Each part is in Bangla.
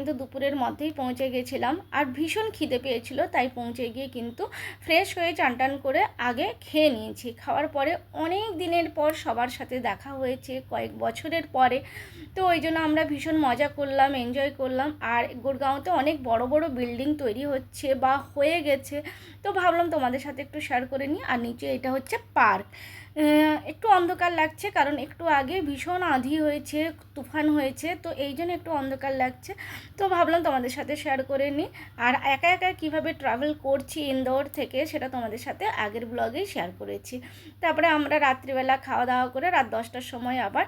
কিন্তু দুপুরের মধ্যেই পৌঁছে গেছিলাম। আর ভীষণ খিদে পেয়েছিল, তাই পৌঁছে গিয়ে কিন্তু ফ্রেশ হয়ে চান টান করে আগে খেয়ে নিয়েছি। খাওয়ার পরে অনেক দিনের পর সবার সাথে দেখা হয়েছে, কয়েক বছরের পরে। তো ওই জন্য আমরা ভীষণ মজা করলাম এনজয় করলাম। আর গুড়গাঁওতে অনেক বড় বড় বিল্ডিং তৈরি হচ্ছে বা হয়ে গেছে। তো ভাবলাম তোমাদের সাথে একটু শেয়ার করে নিই। আর নিচে এটা হচ্ছে পার্ক একটু অন্ধকার লাগছে, কারণ একটু আগে ভীষণ আঁধি হয়েছে, তুফান হয়েছে, তো এই জন্য একটু অন্ধকার লাগছে। তো ভাবলাম তোমাদের সাথে শেয়ার করে নিই। আর একা একা কীভাবে ট্রাভেল করছি ইন্দোর থেকে, সেটা তোমাদের সাথে আগের ব্লগেই শেয়ার করেছি। তারপরে আমরা রাত্রিবেলা খাওয়া দাওয়া করে রাত দশটার সময় আবার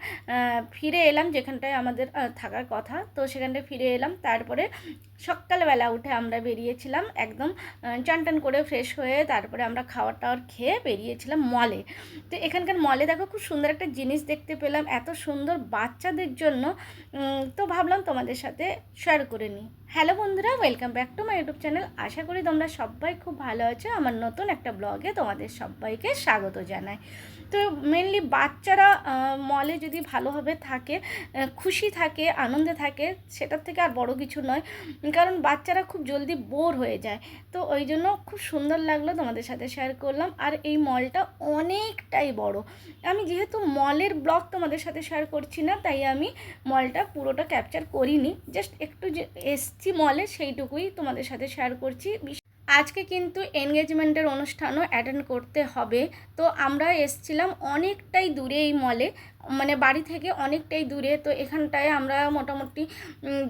ফিরে এলাম যেখানটায় আমাদের থাকার কথা। তো সেখানটায় ফিরে এলাম, তারপরে সকালবেলা উঠে আমরা বেরিয়েছিলাম একদম চান টান করে ফ্রেশ হয়ে তারপরে আমরা খাওয়ার টাওয়ার খেয়ে বেরিয়েছিলাম মলে তো এখানকার মলে দেখো খুব সুন্দর একটা জিনিস দেখতে পেলাম। এত সুন্দর বাচ্চাদের জন্য। তো ভাবলাম তোমাদের সাথে শেয়ার করে নিই। হ্যালো বন্ধুরা welcome back to my YouTube channel আশা করি তোমরা সবাই খুব ভালো আছো। আমার নতুন একটা ব্লগে তোমাদের সবাইকে স্বাগত জানাই। তো মেনলি বাচ্চারা মলে যদি ভালোভাবে থাকে খুশি থাকে, আনন্দে থাকে, সেটার থেকে আর বড় কিছু নয়। কারণ বাচ্চারা খুব জলদি বোর হয়ে যায়। তো ওই জন্য খুব সুন্দর লাগল তোমাদের সাথে শেয়ার করলাম। আর এই মলটা অনেকটাই বড়। আমি যেহেতু মলের ব্লগ তোমাদের সাথে শেয়ার করছি না, তাই আমি মলটা পুরোটা ক্যাপচার করিনি। জাস্ট একটু যে মলে সেইটুকুই তোমাদের সাথে শেয়ার করছি। আজকে কিন্তু এনগেজমেন্টের অনুষ্ঠানও অ্যাটেন্ড করতে হবে। তো আমরা এসছিলাম অনেকটাই দূরে এই মলে মানে বাড়ি থেকে অনেকটাই দূরে। তো এখানটায় আমরা মোটামুটি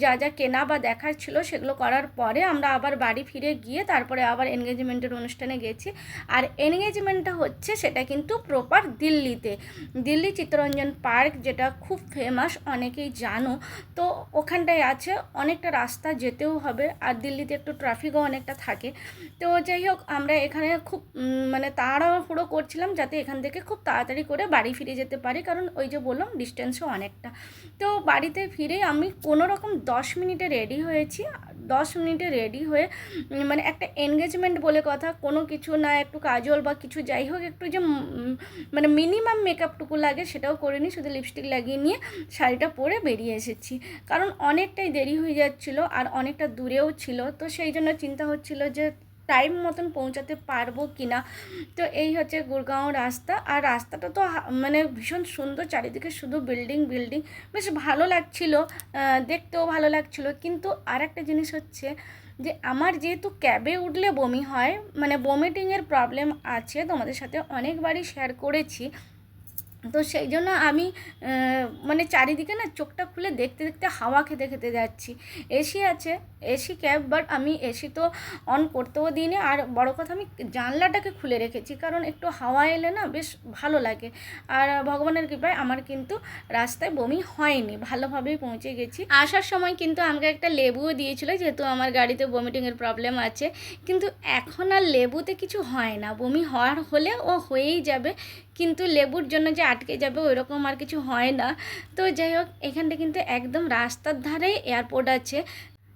যা যা কেনা বা দেখার ছিল সেগুলো করার পরে আমরা আবার বাড়ি ফিরে গিয়ে তারপরে আবার এনগেজমেন্টের অনুষ্ঠানে গেছি। আর এনগেজমেন্টটা হচ্ছে সেটা কিন্তু প্রপার দিল্লিতে। দিল্লি চিত্তরঞ্জন পার্ক যেটা খুব ফেমাস অনেকেই জানো। তো ওখানটায় আছে, অনেকটা রাস্তা যেতেও হবে। আর দিল্লিতে একটু ট্রাফিকও অনেকটা থাকে। তো যাই হোক, আমরা এখানে খুব মানে তাড়াহুড়ো করছিলাম যাতে এখান থেকে খুব তাড়াতাড়ি করে বাড়ি ফিরে যেতে পারি। কারণ ওই যে বললাম ডিস্টেন্সও অনেকটা। তো বাড়িতে ফিরে আমি কোনো রকম দশ মিনিটে রেডি হয়েছি। দশ মিনিটে রেডি হয়ে মানে একটা এনগেজমেন্ট বলে কথা, কোনো কিছু না, একটু কাজল বা কিছু যাই হোক, একটু যে মানে মিনিমাম মেকআপটুকু লাগে সেটাও করিনি শুধু লিপস্টিক লাগিয়ে নিয়ে শাড়িটা পরে বেরিয়ে এসেছি। কারণ অনেকটাই দেরি হয়ে যাচ্ছিল আর অনেকটা দূরেও ছিল। তো সেই জন্য চিন্তা হচ্ছিল যে টাইম মতন পৌঁছাতে পারব কি না তো এই হচ্ছে গুরগাঁও রাস্তা। আর রাস্তাটা তো মানে ভীষণ সুন্দর, চারিদিকে শুধু বিল্ডিং বিল্ডিং বেশ ভালো লাগছিল দেখতেও ভালো লাগছিল। কিন্তু আর একটা জিনিস হচ্ছে যে, আমার যেহেতু ক্যাবে উঠলে বমি হয় মানে বমিটিংয়ের প্রবলেম আছে, তোমাদের সাথে অনেকবারই শেয়ার করেছি। তো সেই জন্য আমি মানে চারিদিকে না চোখটা খুলে দেখতে দেখতে হাওয়া খেতে খেতে যাচ্ছি। এসি আছে, এসি ক্যাব বাট আমি এসি তো অন করতেও দিইনি। আর বড় কথা, আমি জানলাটাকে খুলে রেখেছি, কারণ একটু হাওয়া এলে না বেশ ভালো লাগে। আর ভগবানের কৃপায় আমার কিন্তু রাস্তায় বমি হয়নি, ভালোভাবেই পৌঁছে গেছি। আসার সময় কিন্তু আমাকে একটা লেবুও দিয়েছিল, যেহেতু আমার গাড়িতে বমিটিংয়ের প্রবলেম আছে। কিন্তু এখন আর লেবুতে কিছু হয় না, বমি হওয়ার হলে ও হয়েই যাবে। কিন্তু লেবুর জন্য যে আটকে যাবে ওই রকম আর কিছু হয় না। তো যাই হোক, এখানটা কিন্তু একদম রাস্তার ধারেই এয়ারপোর্ট আছে।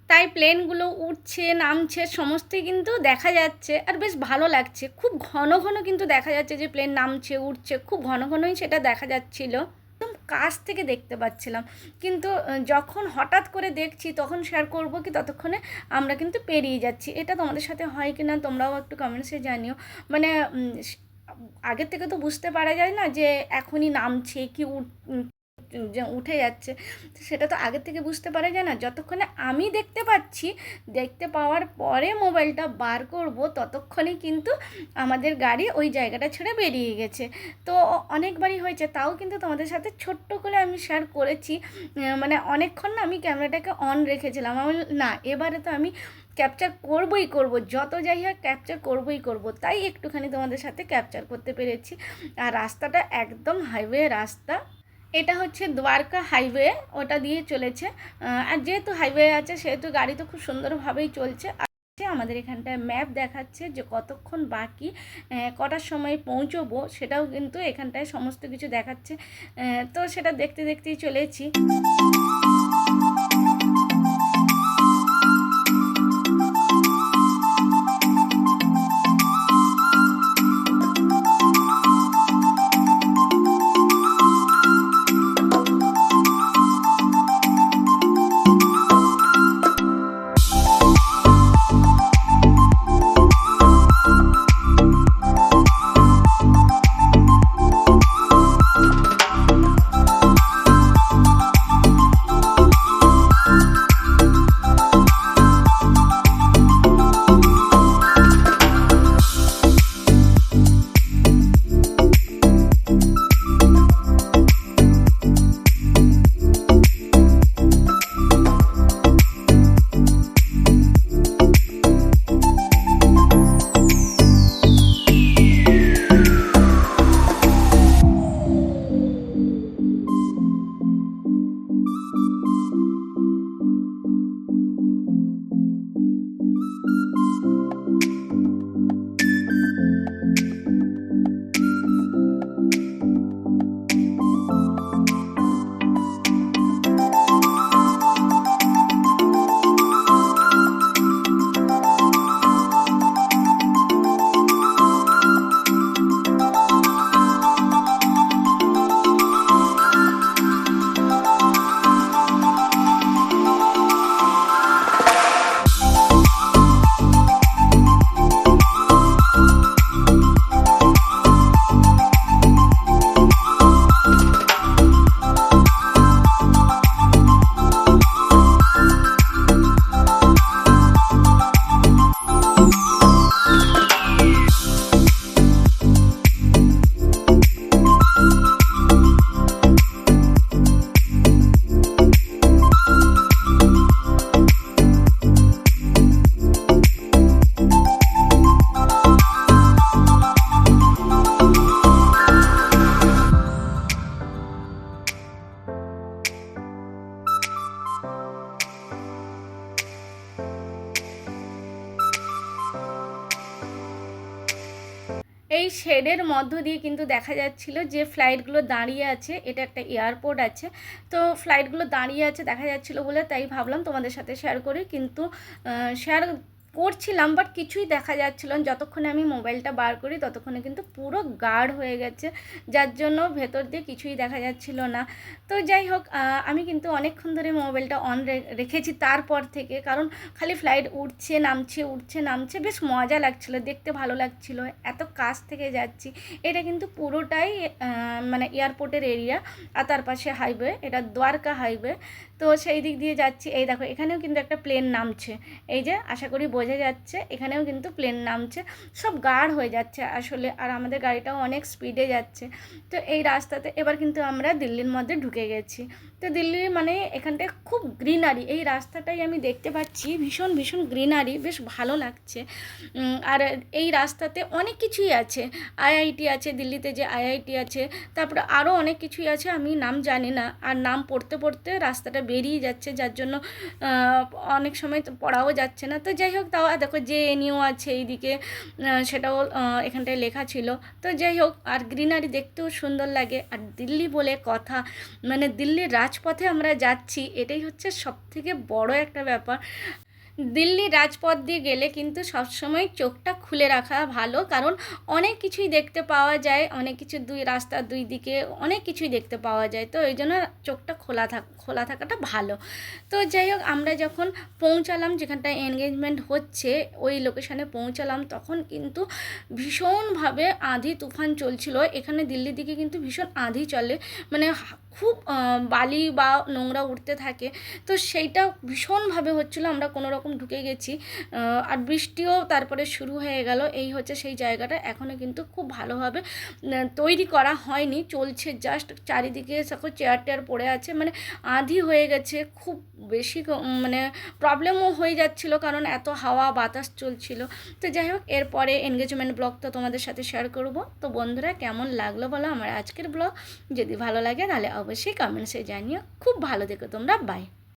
তাই প্লেনগুলো উঠছে, নামছে সমস্তই কিন্তু দেখা যাচ্ছে। আর বেশ ভালো লাগছে। খুব ঘন ঘন কিন্তু দেখা যাচ্ছে যে প্লেন নামছে, উঠছে। খুব ঘন ঘনই সেটা দেখা যাচ্ছিল। একদম কাছ থেকে দেখতে পাচ্ছিলাম। কিন্তু যখন হঠাৎ করে দেখছি, তখন শেয়ার করব কি ততক্ষণে আমরা কিন্তু পেরিয়ে যাচ্ছি। এটা তোমাদের সাথে হয় কি না তোমরাও একটু কমেন্টসে জানিও। মানে আগের থেকে তো বুঝতে পারা যায় না যে এখনই নামছে, কি উঠে যাচ্ছে। সেটা তো আগের থেকে বুঝতে পারা যায় না। যতক্ষণে আমি দেখতে পাচ্ছি, দেখতে পাওয়ার পরে মোবাইলটা বার করব, ততক্ষণে কিন্তু আমাদের গাড়ি ওই জায়গাটা ছেড়ে বেরিয়ে গেছে। তো অনেকবারই হয়েছে। তাও কিন্তু তোমাদের সাথে ছোট্ট করে আমি শেয়ার করেছি। মানে অনেকক্ষণ না আমি ক্যামেরাটাকে অন রেখেছিলাম। আমি না, এবারে তো আমি ক্যাপচার করবই করব, যত যাই হোক ক্যাপচার করবই করব, তাই একটুখানি তোমাদের সাথে ক্যাপচার করতে পেরেছি। আর রাস্তাটা একদম হাইওয়ে রাস্তা। এটা হচ্ছে দ্বারকা হাইওয়ে ওটা দিয়ে চলেছে। আর যেহেতু হাইওয়ে আছে, সেহেতু গাড়ি তো খুব সুন্দরভাবেই চলছে। আমাদের এখানটায় ম্যাপ দেখাচ্ছে যে কতক্ষণ বাকি কটার সময় পৌঁছবো, সেটাও কিন্তু এখানটায় সমস্ত কিছু দেখাচ্ছে। তো সেটা দেখতে দেখতেই চলেছি। এই শেডের মধ্য দিয়ে কিন্তু দেখা যাচ্ছিল যে ফ্লাইটগুলো দাঁড়িয়ে আছে, এটা একটা এয়ারপোর্ট আছে। তো ফ্লাইটগুলো দাঁড়িয়ে আছে দেখা যাচ্ছিল বলে তাই ভাবলাম তোমাদের সাথে শেয়ার করি। কিন্তু শেয়ার করছিলাম বাট কিছুই দেখা যাচ্ছিল না। যতক্ষণে আমি মোবাইলটা বার করি, ততক্ষণে কিন্তু পুরো গাঢ় হয়ে গেছে। যার জন্য ভেতর দিয়ে কিছুই দেখা যাচ্ছিল না। তো যাই হোক আমি কিন্তু অনেকক্ষণ ধরে মোবাইলটা অন রেখেছি তারপর থেকে। কারণ খালি ফ্লাইট উঠছে, নামছে উঠছে, নামছে, বেশ মজা লাগছিল, দেখতে ভালো লাগছিল। এত কাছ থেকে যাচ্ছি, এটা কিন্তু পুরোটাই মানে এয়ারপোর্টের এরিয়া আর তার পাশে হাইওয়ে এটা দ্বারকা হাইওয়ে তো সেই দিক দিয়ে যাচ্ছি। এই দেখো, এখানেও কিন্তু একটা প্লেন নামছে। এই যে, আশা করি বোঝা যাচ্ছে, এখানেও কিন্তু প্লেন নামছে, সব গাঢ় হয়ে যাচ্ছে আসলে, আর আমাদের গাড়িটাও অনেক স্পিডে যাচ্ছে। তো এই রাস্তাতে এবার কিন্তু আমরা দিল্লির মধ্যে ঢুকে গেছি। তো দিল্লির মানে এখানটা খুব গ্রিনারি এই রাস্তাটাই আমি দেখতে পাচ্ছি। ভীষণ ভীষণ গ্রিনারি বেশ ভালো লাগছে। আর এই রাস্তাতে অনেক কিছুই আছে। আইআইটি আছে, দিল্লিতে যে আইআইটি আছে, তারপরে আরও অনেক কিছুই আছে, আমি নাম জানি না। আর নাম পড়তে পড়তে রাস্তাটা বেরিয়ে যাচ্ছে, যার জন্য অনেক সময় তো পড়াও যাচ্ছে না। তো যাই হোক, তাও দেখো যে এনইউ আছে এইদিকে সেটাও এখানটায় লেখা ছিল। তো যাই হোক, আর গ্রিনারি দেখতেও সুন্দর লাগে। আর দিল্লি বলে কথা মানে দিল্লির রাজপথে আমরা যাচ্ছি এটাই হচ্ছে সবথেকে বড় একটা ব্যাপার। দিল্লি রাজপথ দিয়ে গেলে কিন্তু সবসময় চোখটা খুলে রাখা ভালো, কারণ অনেক কিছুই দেখতে পাওয়া যায়, অনেক কিছু দুই রাস্তার দুই দিকে অনেক কিছুই দেখতে পাওয়া যায়, তো এই জন্য চোখটা খোলা থাক, খোলা থাকাটা ভালো। তো যাই হোক, আমরা যখন পৌঁছালাম, যেখানটায় এনগেজমেন্ট হচ্ছে, ওই লোকেশানে পৌঁছালাম, তখন কিন্তু ভীষণভাবে আঁধি তুফান চলছিল। এখানে দিল্লির দিকে কিন্তু ভীষণ আঁধি চলে মানে খুব বালি বা নোংরা উঠতে থাকে, তো সেইটা ভীষণভাবে হচ্ছিল। আমরা কোনো রকম ঢুকে গেছি। আর বৃষ্টিও তারপরে শুরু হয়ে গেল। এই হচ্ছে সেই জায়গাটা। এখনও কিন্তু খুব ভালোভাবে তৈরি করা হয়নি। চলছে জাস্ট চারিদিকে সকল চেয়ার টেয়ার পড়ে আছে। মানে আঁধি হয়ে গেছে। খুব বেশি মানে প্রবলেমও হয়ে যাচ্ছিল কারণ এত হাওয়া, বাতাস চলছিল। তো যাই হোক, এরপরে এনগেজমেন্ট ব্লগ তো তোমাদের সাথে শেয়ার করব। তো বন্ধুরা, কেমন লাগল বলো আমার আজকের ব্লগ যদি ভালো লাগে তাহলে অবশ্যই কমেন্টসে জানিও। খুব ভালো থেকো তোমরা। বাই